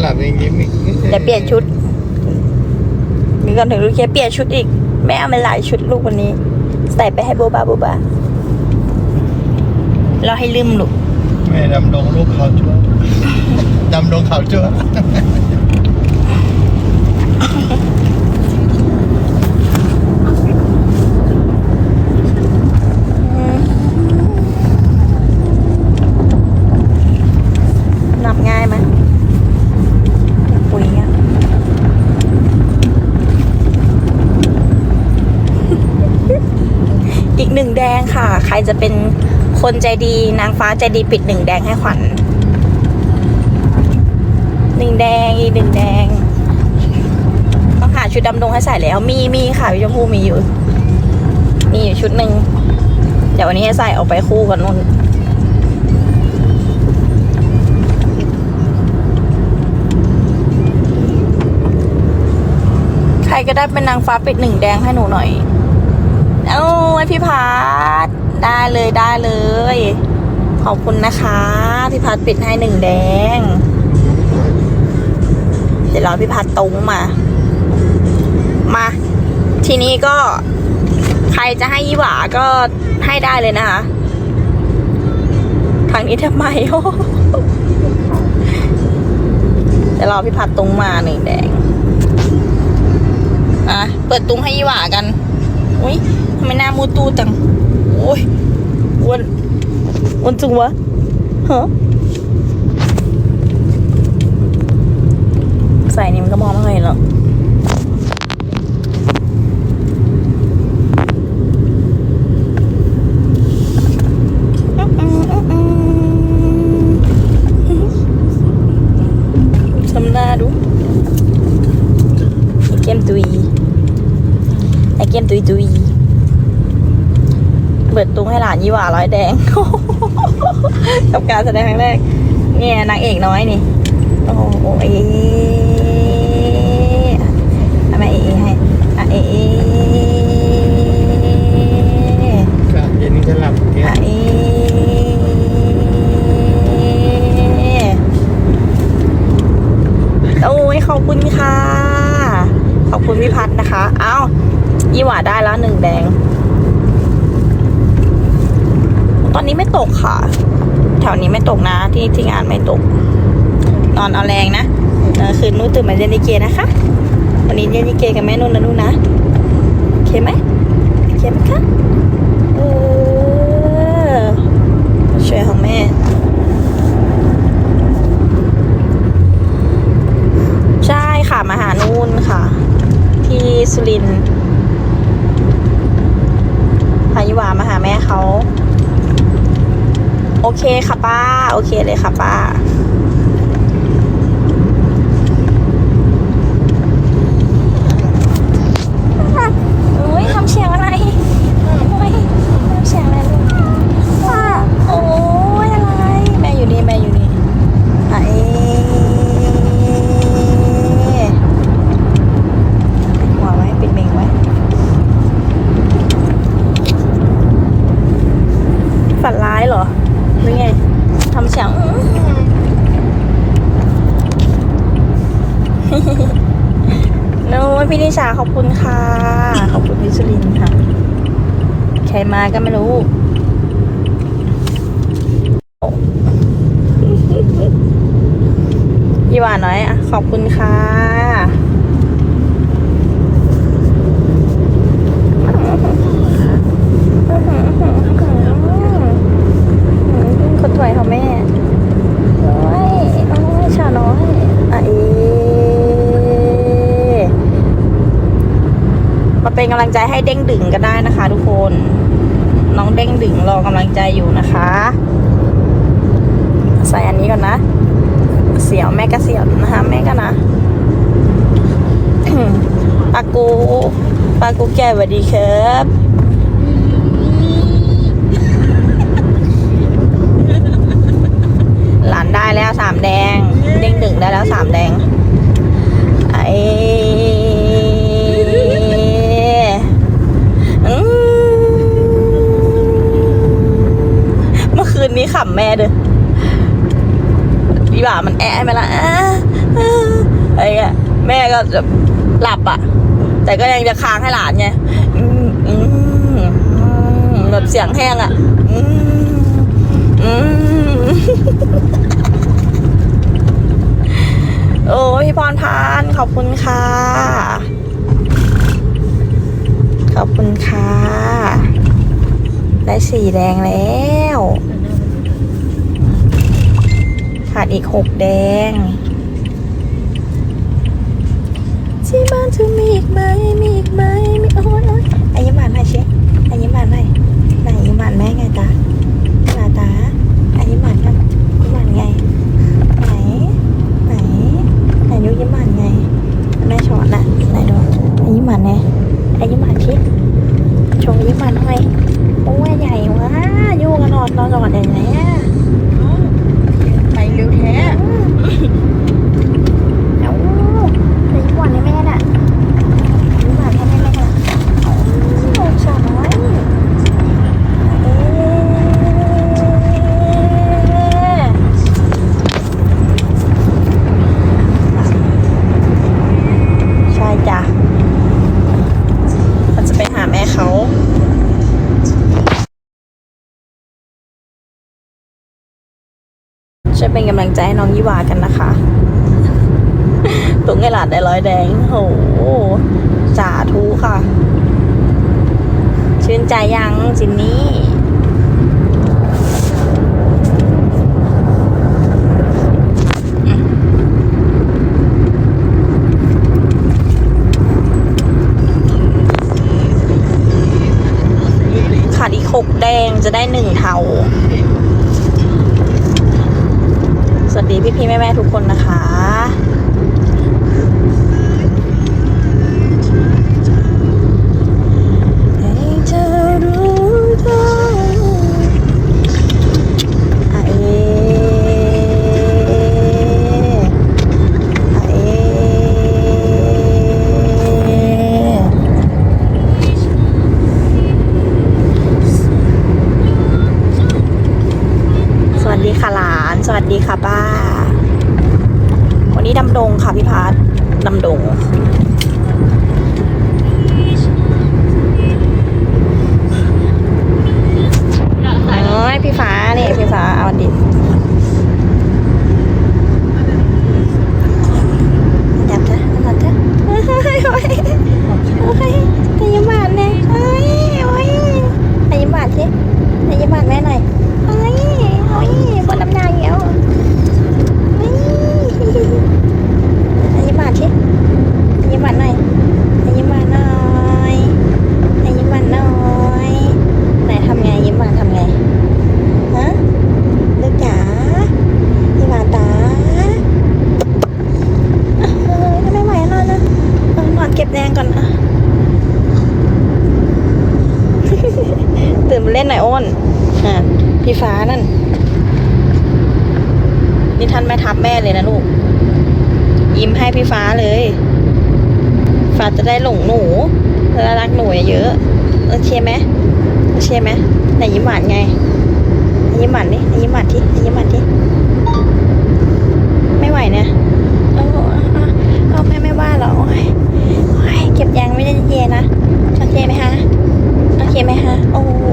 หลับอย่างงี้ไม่เดี๋ยวเปลี่ยนชุดมีก่อนถึงลูกเคเปลี่ยนชุดอีกแม่เอามาหลายชุดลูกวันนี้ ใส่ไปให้โบบาโบบาเราให้ลืมลูกแม่ดำดงลูกเขาชั่วดำดงเขาชั่ว นับง่ายไหมปุ๋ยอะ อีก หนึ่งแดงค่ะ ใครจะเป็นคนใจดีนางฟ้าใจดีปิดหนึ่งแดงให้ขวัญหนึ่งแดงอีกหนึ่งแดงต้องหาชุดดำดงให้ใส่แล้ว มีมีค่ะพี่ชมพูมีอยู่ มีอยู่ชุดหนึ่งเดี๋ยววันนี้ให้ใส่ออกไปคู่กันนู่นใครก็ได้เป็นนางฟ้าปิดหนึ่งแดงให้หนูหน่อย เอ้ยพี่พัดได้เลยได้เลย ขอบคุณนะคะ พี่พัดปิดให้หนึ่งแดง เดี๋ยวรอพี่พัดตรงมา มา ทีนี้ก็ ใครจะให้ยี่หวาก็ให้ได้เลยนะคะทางนี้ทำไมโอ้เดี๋ยวรอพี่พัดตรงมาหนึ่งแดงอะเปิดตุ้งให้ยี่หวากัน อุ้ยทำไมหน้ามูตูจังโอ้ยอ้วนอ้วนจุงวะฮะใส่นี่มันก็มองไม่เห็นหรอก เกมตุยตุยเปิดตุ้งให้หลานยี่หว่าร้อยแดงกับการแสดงครั้งแรก เนี่ยนางเอกน้อยนี่ โอ้โหเอ๊ะเอามเอ๊ะให้อะเอ๊ะกะเย็นนี้จะหลับเนี่ยอะเอโอ้ยขอบคุณค่ะ ขอบคุณพี่พัฒนะคะ เอ้า ยี่หว่าได้แล้วหนึ่งแดง ตอนนี้ไม่ตกค่ะ แถวนี้ไม่ตกนะ ที่ที่งานไม่ตก นอนเอาแรงนะคืนนู้นตื่นมาเล่นลิเกนะคะ วันนี้เล่นลิเกกับแม่นุ่นนะนุ่นนะ โอเคไหมโอเคไหมคะเออช่วยของแม่ใช่ค่ะมาหานุ่นค่ะ ที่สุรินทร์พายุวา มาหาแม่เขา โอเคค่ะป้า โอเคเลยค่ะป้า โอ้ยทำเสียงอะไร โอ้ยทำเสียงอะไรลูกป้าโอ้ยอะไร แม่อยู่นี่ แม่อยู่นี่อะเอ๊ะปิดหัวไว้ ปิดเมงไว้ ฝันร้ายเหรอ หรือไง ทำเสียงอื้อ นู้น พี่นิชาขอบคุณค่ะ ขอบคุณพิสุรินทร์ค่ะ ใครมาก็ไม่รู้ยี่หวาน้อยอะขอบคุณค่ะคนถวยเขาแม่โอ้ยโอ้ยชาน้อยอะเอ มาเป็น กำลังใจให้เด้งดึงกันได้นะคะ ทุกคน น้องเด้งดึงรอกำลังใจอยู่นะคะ ใส่อันนี้ก่อนนะ เสียวแม่ก็เสียวนะคะแม่ก็นะปากูปากูแก่สวัสดีครับหลานได้แล้วสามแดง เด้งดึงได้แล้วสามแดง ขำแม่เด้อพี่บ่ามันแอะให้มันละอะไรเงี้ยแม่ก็จะหลับอะ แต่ก็ยังจะค้างให้หลานไงแบบเสียงแห้งอะโอ้พี่พรพานขอบคุณค่ะ ขอบคุณค่ะ ได้สีแดงแล้ว ขาดอีกหกแดงที่บ้านเธอมีอีกไหมมีอีกไหมมีโอ้ยโอ้ยอายิ้มหวานหน่อยเชฟอายิ้มหวานหน่อยไหนยิ้มหวานแม่ไงตาหน้าตาอายิ้มหวานกันยิ้มหวานไง ไหน ไหนไหนดูยิ้มหวานไงแม่ช้อนน่ะไหนดูอายิ้มหวานไงอายิ้มหวานชิชงยิ้มหวานหน่อยโอ้ยใหญ่วะอยู่กันนอนนอนนอนอย่างไรอะ ไปเร็วแท้ เอ้าไปยิ้มหวานให้แม่ ช่วยเป็นกำลังใจให้น้องยี่วากันนะคะตุงไงหลาดได้ร้อยแดงโหสาธุค่ะ ชื่นใจยังจินนี่ขาดอีกหกแดงจะได้หนึ่งเทา สวัสดี พี่ๆแม่แม่ๆทุกคนนะคะ นายอ้นอะพี่ฟ้านั่น นี่ท่านแม่ทับแม่เลยนะลูก ยิ้มให้พี่ฟ้าเลย ฟ้าจะได้หลงหนูและรักหนูเยอะเออเชียไหมเชียไหมไหนยิ้มหวานไงยิ้มหวานดิยิ้มหวานที่ยิ้มหวานที่ไม่ไหวเนะเอาเอาแม่ไม่ว่าหรอโเก็บยางไม่ได้เย็นนะเจไหม ช่ไหมฮะ โอ้โห